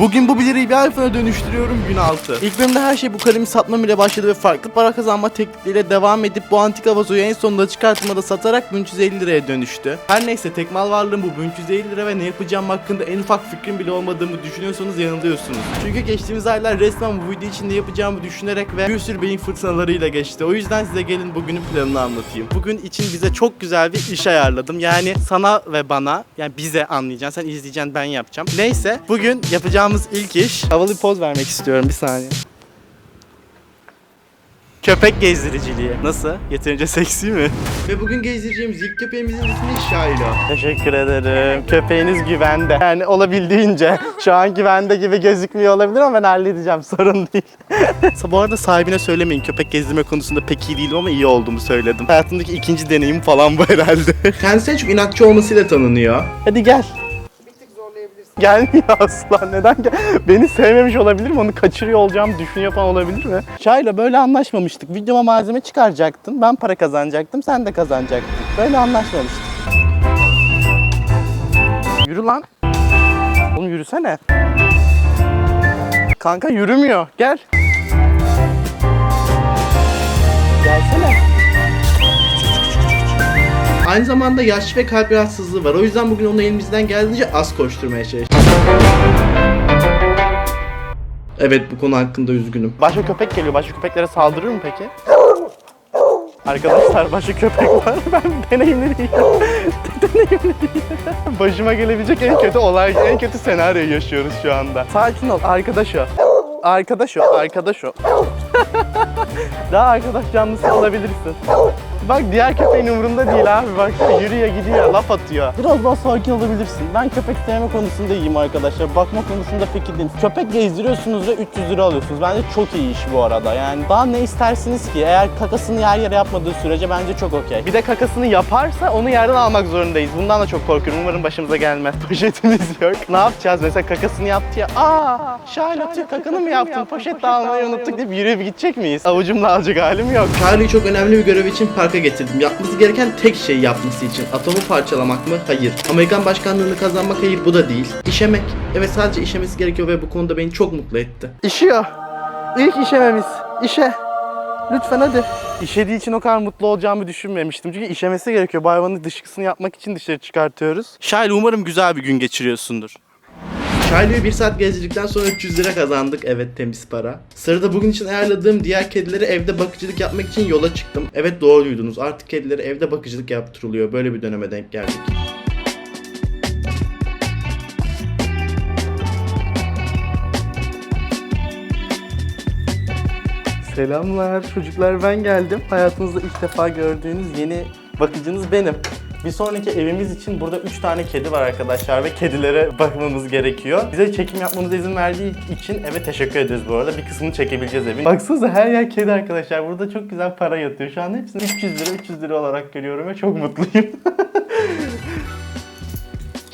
Bugün bu biliriyi bir iPhone'a dönüştürüyorum gün altı. İlk bölümde her şey bu kalemi satmam ile başladı ve farklı para kazanma teknikleriyle devam edip bu antika vazoyu en sonunda çıkartmada satarak 1350 liraya dönüştü. Her neyse tek mal varlığım bu 1350 lira ve ne yapacağım hakkında en ufak fikrim bile olmadığımı düşünüyorsanız yanılıyorsunuz. Çünkü geçtiğimiz aylar resmen bu video için ne yapacağımı düşünerek ve bir sürü beyin fırtınalarıyla geçti. O yüzden size gelin bugünün planını anlatayım. Bugün için bize çok güzel bir iş ayarladım. Yani sana ve bana yani bize anlayacaksın. Sen izleyeceksin ben yapacağım. Neyse bugün yapacağımız ilk iş havalı bir poz vermek istiyorum bir saniye. Köpek gezdiriciliği. Nasıl? Yeterince seksi mi? Ve bugün gezdireceğimiz ilk köpeğimizin ismi Şaylo. Teşekkür ederim. Köpeğiniz güvende. Yani olabildiğince. Şu an güvende gibi gözükmüyor olabilir ama ben halledeceğim. Sorun değil. Bu arada sahibine söylemeyin. Köpek gezdirme konusunda pek iyi değilim ama iyi olduğumu söyledim. Hayatımdaki ikinci deneyim falan bu herhalde. Kendisi çok inatçı olmasıyla tanınıyor. Hadi gel. Gelmiyor asla. Neden gel? Beni sevmemiş olabilir mi? Onu kaçırıyor olacağımı düşünüyor falan olabilir mi? Şayla böyle anlaşmamıştık. Videoma malzeme çıkaracaktın. Ben para kazanacaktım. Sen de kazanacaktın. Böyle anlaşmamıştık. Yürü lan. Oğlum yürüsene. Kanka yürümüyor. Gel. Gelsene. Aynı zamanda yaşlı ve kalp rahatsızlığı var. O yüzden bugün onu elimizden geldiğince az koşturmaya çalıştık. Evet bu konu hakkında üzgünüm. Başka köpek geliyor. Başka köpeklere saldırır mı peki? Arkadaşlar başka köpek var. Ben deneyimleriyim. deneyimleriyim. Başıma gelebilecek en kötü olay, en kötü senaryoyu yaşıyoruz şu anda. Sakin ol. Arkadaş o. Arkadaş o. Arkadaş o. Daha arkadaş canlısı olabilirsin. Bak diğer köpeğin umurunda değil abi. Bak yürüyor gidiyor laf atıyor. Biraz daha sakin olabilirsin. Ben köpek sevme konusunda iyiyim arkadaşlar. Bakma konusunda pek iyi değilim. Köpek gezdiriyorsunuz ve 300 lira alıyorsunuz. Bence çok iyi iş bu arada. Yani daha ne istersiniz ki? Eğer kakasını yer yere yapmadığı sürece bence çok okey. Bir de kakasını yaparsa onu yerden almak zorundayız. Bundan da çok korkuyorum. Umarım başımıza gelmez. Poşetimiz yok. Ne yapacağız? Mesela kakasını yaptı ya. Aa, Charlotte kakanı mı yaptın? Poşet de almayı unuttuk deyip yürüyüp gidecek miyiz? Avucumla alacak halim yok. Charlie'yi çok önemli bir görev için parka getirdim. Yapması gereken tek şey yapması için. Atomu parçalamak mı? Hayır. Amerikan başkanlığını kazanmak hayır bu da değil. İşemek. Evet sadece işemesi gerekiyor ve bu konuda beni çok mutlu etti. İşiyor. İlk işememiz. İşe. Lütfen hadi. İşediği için o kadar mutlu olacağımı düşünmemiştim. Çünkü işemesi gerekiyor. Bu hayvanın dışkısını yapmak için dışarı çıkartıyoruz. Şahin umarım güzel bir gün geçiriyorsundur. Charlie'yi bir saat gezdirdikten sonra 300 lira kazandık. Evet temiz para. Sırada bugün için ayarladığım diğer kedilere evde bakıcılık yapmak için yola çıktım. Evet doğru duydunuz. Artık kedilere evde bakıcılık yaptırılıyor. Böyle bir döneme denk geldik. Selamlar çocuklar ben geldim. Hayatınızda ilk defa gördüğünüz yeni bakıcınız benim. Bir sonraki evimiz için burada 3 tane kedi var arkadaşlar ve kedilere bakmamız gerekiyor. Bize çekim yapmamıza izin verdiği için eve teşekkür ederiz bu arada. Bir kısmını çekebileceğiz evin. Baksanıza her yer kedi arkadaşlar. Burada çok güzel para yatıyor. Şu an hepsini 300 lira 300 lira olarak görüyorum ve çok mutluyum.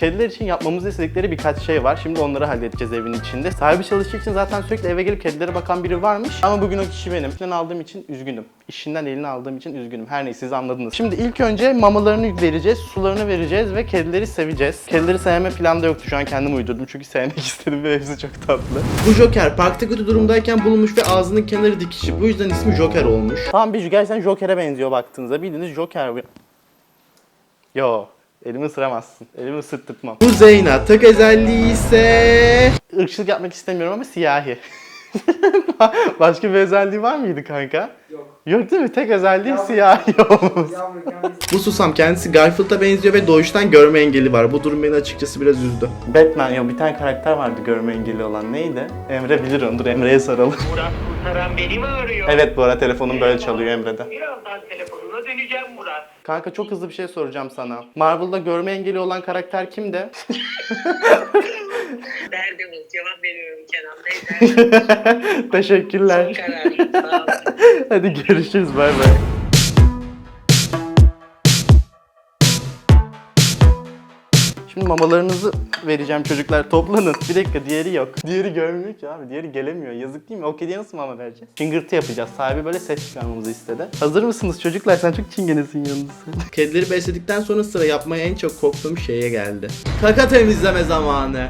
Kediler için yapmamızı istedikleri birkaç şey var. Şimdi onları halledeceğiz evin içinde. Sahibi çalıştığı için zaten sürekli eve gelip kedilere bakan biri varmış. Ama bugün o kişi benim. İşinden aldığım için üzgünüm. İşinden elini aldığım için üzgünüm. Her neyse siz anladınız. Şimdi ilk önce mamalarını vereceğiz, sularını vereceğiz ve kedileri seveceğiz. Kedileri sevme planda yoktu. Şu an kendim uydurdum çünkü sevmek istedim ve hepsi çok tatlı. Bu Joker parkta kötü durumdayken bulunmuş ve ağzının kenarı dikişi. Bu yüzden ismi Joker olmuş. Tamam bir gerçekten Joker'e benziyor baktığınızda. Bildiğiniz Joker. Yo. Elimi ısıramazsın. Elimi ısırttırmam. Bu Zeyna. Tek özelliği ise... Irkçılık yapmak istemiyorum ama siyahi. Başka bir özelliği var mıydı kanka? Yok. Yok değil mi? Tek özelliği siyahi olması. Yağmur kendisi. Bu susam kendisi Garfield'a benziyor ve doğuştan görme engeli var. Bu durum beni açıkçası biraz üzdü. Batman ya bir tane karakter vardı görme engeli olan. Neydi? Emre bilir onu. Dur Emre'ye soralım. Murat Kurtaran beni mi arıyor? evet bu ara telefonum böyle çalıyor Emre'de. Birazdan telefonuna döneceğim Murat. Kanka çok hızlı bir şey soracağım sana. Marvel'da görme engeli olan karakter kimdi? Derdim ol, cevap veriyorum Kenan Bey. Son Teşekkürler. Sağ ol. Hadi görüşürüz bay bay. Şimdi mamalarınızı vereceğim çocuklar toplanın. Bir dakika diğeri yok. Diğeri görmüyor ki abi. Diğeri gelemiyor. Yazık değil mi? O kediye nasıl mama vereceğiz? Çıngırtı yapacağız. Sahibi böyle ses çıkarmamızı istedi. Hazır mısınız çocuklar? Sen çok çingenesin yalnız. Kedileri besledikten sonra sıra yapmaya en çok korktuğum şeye geldi. Kaka temizleme zamanı.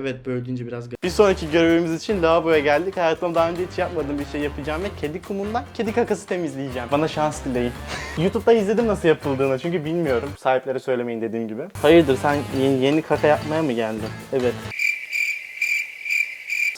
Evet böldüğünce biraz ga- Bir sonraki görevimiz için lavaboya geldik. Hayatımda daha önce hiç yapmadığım bir şey yapacağım ve kedi kumundan kedi kakası temizleyeceğim. Bana şans dileyin. YouTube'da izledim nasıl yapıldığını çünkü bilmiyorum. Sahiplere söylemeyin dediğim gibi. Hayırdır sen yeni, yeni kaka yapmaya mı geldin? Evet.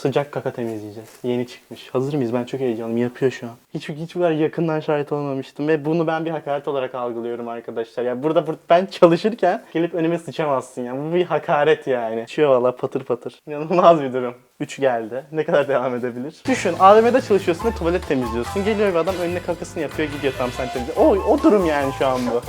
Sıcak kaka temizleyeceğiz. Yeni çıkmış. Hazır mıyız? Ben çok heyecanlıyım. Yapıyor şu an. Hiç hiç kadar yakından şahit olmamıştım ve bunu ben bir hakaret olarak algılıyorum arkadaşlar. Ya burada, burada ben çalışırken gelip önüme sıçamazsın ya. Bu bir hakaret yani. Şuyor valla patır patır. İnanılmaz bir durum. 3 geldi. Ne kadar devam edebilir? Düşün AVM'de çalışıyorsun ve tuvalet temizliyorsun. Geliyor bir adam önüne kakasını yapıyor gidiyor tam sen temizle. O, o durum yani şu an bu.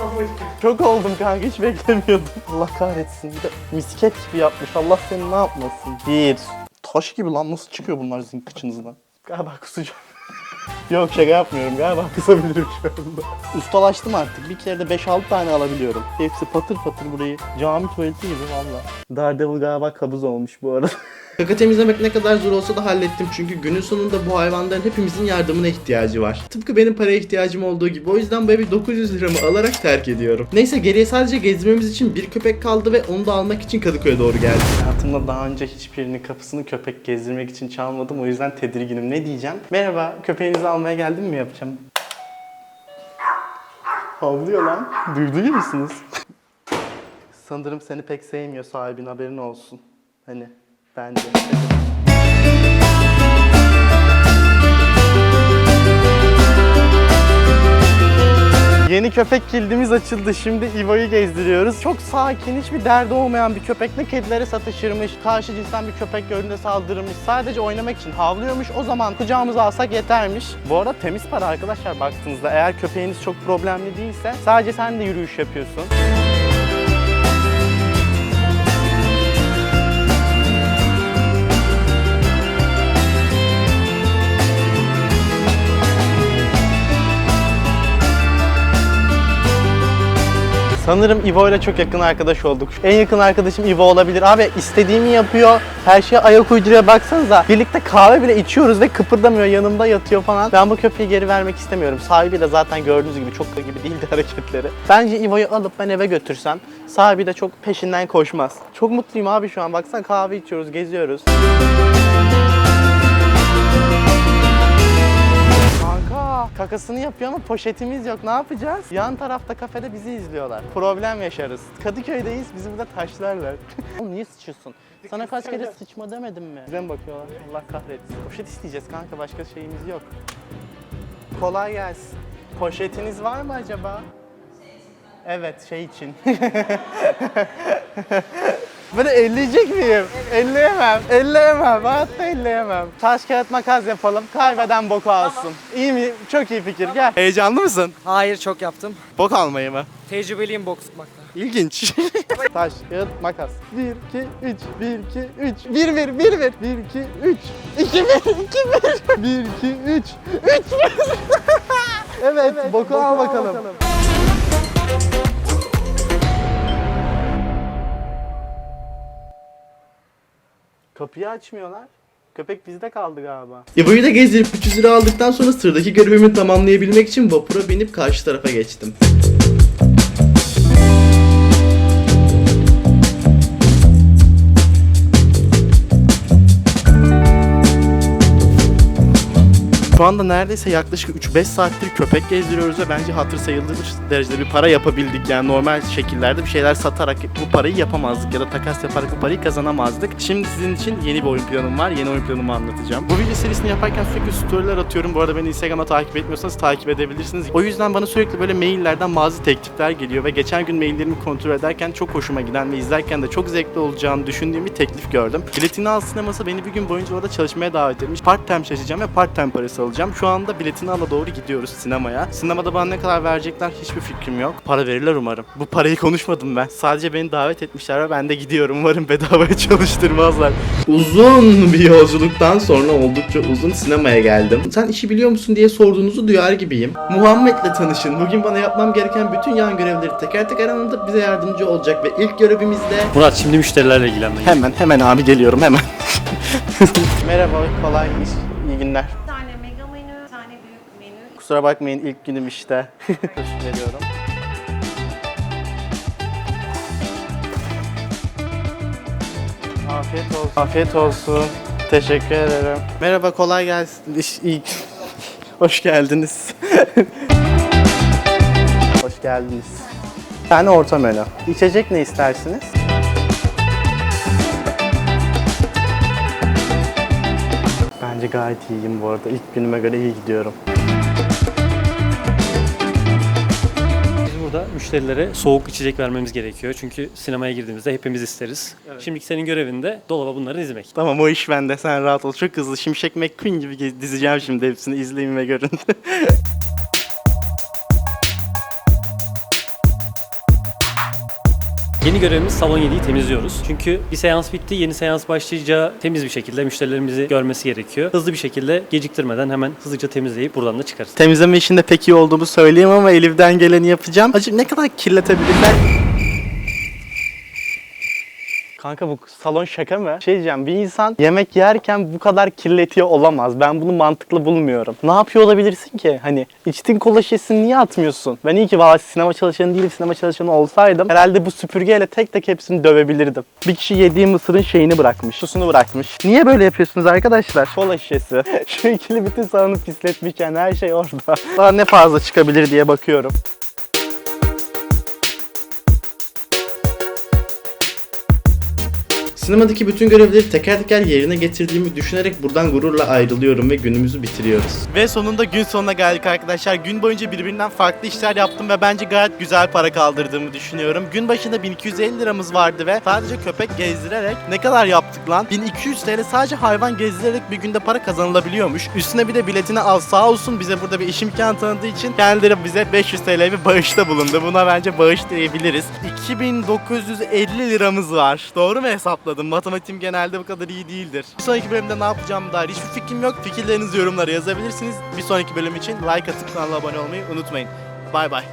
Çok oldum kanka hiç beklemiyordum. Allah kahretsin. Bir de misket gibi yapmış. Allah seni ne yapmasın. Bir. Taş gibi lan nasıl çıkıyor bunlar sizin kıçınızdan? Galiba kusacağım. Yok şaka yapmıyorum galiba kusabilirim şu anda. Ustalaştım artık. Bir kere de 5-6 tane alabiliyorum. Hepsi patır patır burayı. Cami tuvaleti gibi valla. Daredevil galiba kabız olmuş bu arada. Kaka temizlemek ne kadar zor olsa da hallettim çünkü günün sonunda bu hayvanların hepimizin yardımına ihtiyacı var. Tıpkı benim paraya ihtiyacım olduğu gibi o yüzden bu evi 900 liramı alarak terk ediyorum. Neyse geriye sadece gezmemiz için bir köpek kaldı ve onu da almak için Kadıköy'e doğru geldik. Hayatımda daha önce hiçbirinin kapısını köpek gezdirmek için çalmadım. O yüzden tedirginim. Ne diyeceğim? Merhaba, köpeğinizi almaya geldim mi yapacağım? Havlıyor lan. Duydu musunuz? Sanırım seni pek sevmiyor sahibin haberin olsun. Hani bence. Yeni köpek kildimiz açıldı. Şimdi Ivo'yu gezdiriyoruz. Çok sakin, hiçbir derdi olmayan bir köpek. Ne kedilere satışırmış, karşı cinsten bir köpek gördüğünde saldırırmış. Sadece oynamak için havlıyormuş. O zaman kucağımıza alsak yetermiş. Bu arada temiz para arkadaşlar baktığınızda. Eğer köpeğiniz çok problemli değilse sadece sen de yürüyüş yapıyorsun. Sanırım Ivo ile çok yakın arkadaş olduk. En yakın arkadaşım Ivo olabilir. Abi istediğimi yapıyor. Her şeye ayak uyduruyor. Baksanıza. Birlikte kahve bile içiyoruz ve kıpırdamıyor. Yanımda yatıyor falan. Ben bu köpeği geri vermek istemiyorum. Sahibi de zaten gördüğünüz gibi çok da gibi değildi hareketleri. Bence Ivo'yu alıp ben eve götürsem sahibi de çok peşinden koşmaz. Çok mutluyum abi şu an. Baksana kahve içiyoruz, geziyoruz. Kanka kakasını yapıyor ama poşetimiz yok. Ne yapacağız? Yan tarafta kafede bizi izliyorlar. Problem yaşarız. Kadıköy'deyiz. Bizi burada taşlarlar. Oğlum niye sıçıyorsun? Sana kaç kere sıçma demedim mi? Bize mi bakıyorlar? Allah kahretsin. Poşet isteyeceğiz kanka. Başka şeyimiz yok. Kolay gelsin. Poşetiniz var mı acaba? Evet şey için. Böyle elleyecek miyim? Elleyemem. Elleyemem. Hayatta elleyemem. Taş kağıt makas yapalım. Kaybeden boku alsın. İyi mi? Çok iyi fikir. Gel. Heyecanlı mısın? Hayır çok yaptım. Bok almayı mı? Tecrübeliyim boks tutmakta. İlginç. Taş, kağıt, makas. 1, 2, 3, 1, 2, 3, 1, 1, 1, 1, 1, 2, 3, 2, 1, 2, 1, 1, 2, 3, 3, Evet, boku al bakalım. Kapıyı açmıyorlar. Köpek bizde kaldı galiba. İbo'yu da gezdirip 300 lira aldıktan sonra sıradaki görevimi tamamlayabilmek için vapura binip karşı tarafa geçtim. Şu anda neredeyse yaklaşık 3-5 saattir köpek gezdiriyoruz ve bence hatır sayılır derecede bir para yapabildik. Yani normal şekillerde bir şeyler satarak bu parayı yapamazdık ya da takas yaparak bu parayı kazanamazdık. Şimdi sizin için yeni bir oyun planım var. Yeni oyun planımı anlatacağım. Bu video serisini yaparken sürekli storyler atıyorum. Bu arada beni Instagram'da takip etmiyorsanız takip edebilirsiniz. O yüzden bana sürekli böyle maillerden bazı teklifler geliyor ve geçen gün maillerimi kontrol ederken çok hoşuma giden ve izlerken de çok zevkli olacağını düşündüğüm bir teklif gördüm. Biletini al sineması beni bir gün boyunca orada çalışmaya davet etmiş. Part time çalışacağım ve part time parası alacağım. Şu anda biletini ala doğru gidiyoruz sinemaya. Sinemada bana ne kadar verecekler hiçbir fikrim yok. Para verirler umarım. Bu parayı konuşmadım ben. Sadece beni davet etmişler ve ben de gidiyorum. Umarım bedavaya çalıştırmazlar. Uzun bir yolculuktan sonra oldukça uzun sinemaya geldim. Sen işi biliyor musun diye sorduğunuzu duyar gibiyim. Muhammed'le tanışın. Bugün bana yapmam gereken bütün yan görevleri teker teker anlatıp bize yardımcı olacak ve ilk görevimizde Murat şimdi müşterilerle ilgilenmek. Hemen hemen abi geliyorum hemen. Merhaba kolay iş. iyi günler. Kusura bakmayın ilk günüm işte. veriyorum. Afiyet olsun. Afiyet olsun. Teşekkür ederim. Merhaba, kolay gelsin. İş, iyi. Hoş geldiniz. Hoş geldiniz. Tane orta menü. İçecek ne istersiniz? Bence gayet iyiyim bu arada. İlk günüme göre iyi gidiyorum. Burada müşterilere soğuk içecek vermemiz gerekiyor. Çünkü sinemaya girdiğimizde hepimiz isteriz. Şimdiki senin görevin de dolaba bunları dizmek. Tamam o iş bende. Sen rahat ol. Çok hızlı. Şimşek McQueen gibi dizeceğim şimdi hepsini. izleyin ve görün. Yeni görevimiz salon 7'yi temizliyoruz. Çünkü bir seans bitti, yeni seans başlayacağı temiz bir şekilde müşterilerimizi görmesi gerekiyor. Hızlı bir şekilde geciktirmeden hemen hızlıca temizleyip buradan da çıkarız. Temizleme işinde pek iyi olduğumu söyleyeyim ama elimden geleni yapacağım. Acı ne kadar kirletebilirler? Kanka bu salon şaka mı? Şey diyeceğim bir insan yemek yerken bu kadar kirletiyor olamaz. Ben bunu mantıklı bulmuyorum. Ne yapıyor olabilirsin ki? Hani içtiğin kola şişesini niye atmıyorsun? Ben iyi ki valla sinema çalışanı değilim sinema çalışanı olsaydım herhalde bu süpürgeyle tek tek hepsini dövebilirdim. Bir kişi yediği mısırın şeyini bırakmış, susunu bırakmış. Niye böyle yapıyorsunuz arkadaşlar? Kola şişesi. Şu ikili bütün salonu pisletmişken her şey orada. Daha ne fazla çıkabilir diye bakıyorum. Sinemadaki bütün görevleri teker teker yerine getirdiğimi düşünerek buradan gururla ayrılıyorum ve günümüzü bitiriyoruz. Ve sonunda gün sonuna geldik arkadaşlar. Gün boyunca birbirinden farklı işler yaptım ve bence gayet güzel para kaldırdığımı düşünüyorum. Gün başında 1250 liramız vardı ve sadece köpek gezdirerek ne kadar yaptık lan? 1200 TL sadece hayvan gezdirerek bir günde para kazanılabiliyormuş. Üstüne bir de biletini al sağ olsun bize burada bir iş imkanı tanıdığı için kendileri bize 500 TL bir bağışta bulundu. Buna bence bağış diyebiliriz. 2950 liramız var. Doğru mu hesapladım? Matematiğim genelde bu kadar iyi değildir. Bir sonraki bölümde ne yapacağım dair hiçbir fikrim yok. Fikirlerinizi yorumlara yazabilirsiniz. Bir sonraki bölüm için like atıp kanala abone olmayı unutmayın. Bay bay.